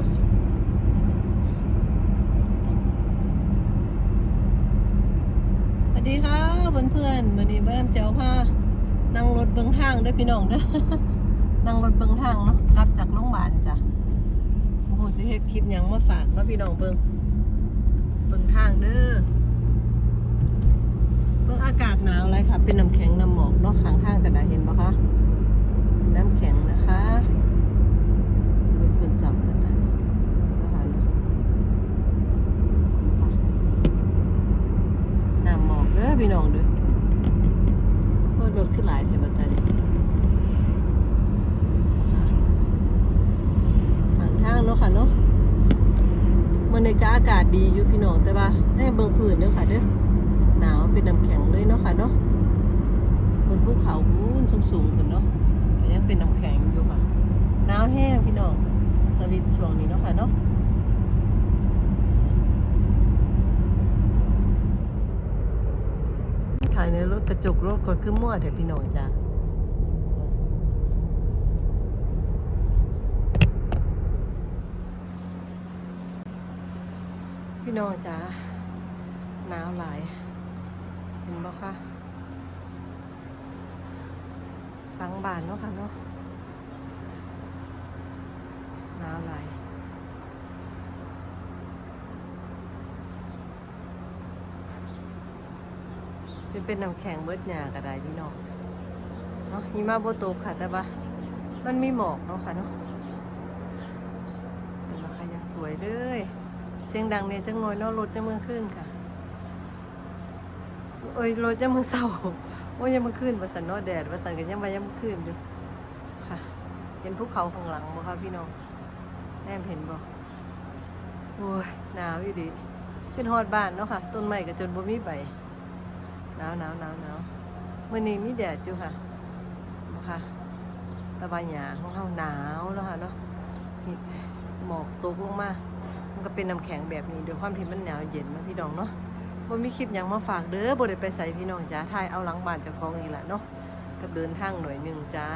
Terrasse. สวัสดีค่ะเพื่อนๆวันนี้บ้านำเจ้าพานั่งรถเบิงทางด้วยพี่น้องเด้อ นั่งรถเบิงทางเนาะกลับจากโรงพยาบาลจ้ะโอ้โหสิเฮ็ดคลิปหยังมาฝากเนาะพี่น้องเบิงเบิงทางเด้อเบิงอากาศหนาวเลยค่ะ เป็นน้ำแข็งน้ำหมอกเนาะข้างทางแต่ได้เห็นปะคะเป็นน้ำแข็งนะคะรถเพิ่นจำกันได้นะคะเนาะนะคะ น้ำหมอกเด้อพี่น้องเด้อโอ้รถขึ้นหลายแถวบัตานี่ห่างทางเนาะค่ะเนาะมันในก็อากาศดีอยู่พี่น้องแต่ว่าให้เบิ่งพื้นเด้อค่ะเด้อหนาวเป็นน้ำแข็งเลยเนาะค่ะเนาะบนภูเขาพูนสูงๆขึ้นเนาะยังเป็นน้ำแข็งอยู่ค่ะหนาวแห้งพี่น้องสวิตช่วงนี้เนาะค่ะเนาะายในรถกระจกรถก็คือมั่วแต่พี่น้องจ้ะพี่น้องจ้าหนาวหลาย เห็นบ่คะหลังบานเนาะค่ะเนาะหนาวหลาย จะเป็นน้ำแข็งเบิดหยาก็ได้พี่น้องเนาะหิมะโบตกค่ะแต่ว่ามันมีหมอกเนาะค่ะเนาะเป็นราคายังสวยเลยเสียงดังเนี่ยจังน้อยเนาะรถจะเมื่อขึ้นค่ะโอ้ยรถจะมือเศร้าโอ้ยยังมือขึ้นวาสันนาะแดดวาสันกันยังมายังมือขึ้นอยู่ค่ะ เห็นภูเขาข้างหลังบ่คะพี่น้องแนมเห็นบ่โอ้ยหนาวอีดีขึ้นฮอดบ้านเนาะค่ะ ต้นไม้ก็จนบ่มีใบ หนาวหนาวหนาวหนาวมื่อนี้มีแดดอยู่ค่ะนะคะตะวันหยาของเขาหนาวแล้วค่ะเนาะหมอกตกลงมา มันก็เป็นน้ำแข็งแบบนี้ด้วยความที่มันหนาวเย็นนาะพี่น้องเนาะบ่มีคลิปยังมาฝากเด้อบ่ได้ไปใส่พี่น้องจ้าถ่ายเอาหลังบ้านเจ้าของอีกแหละเนาะกับเดินทางหน่อยหนึ่งจ้า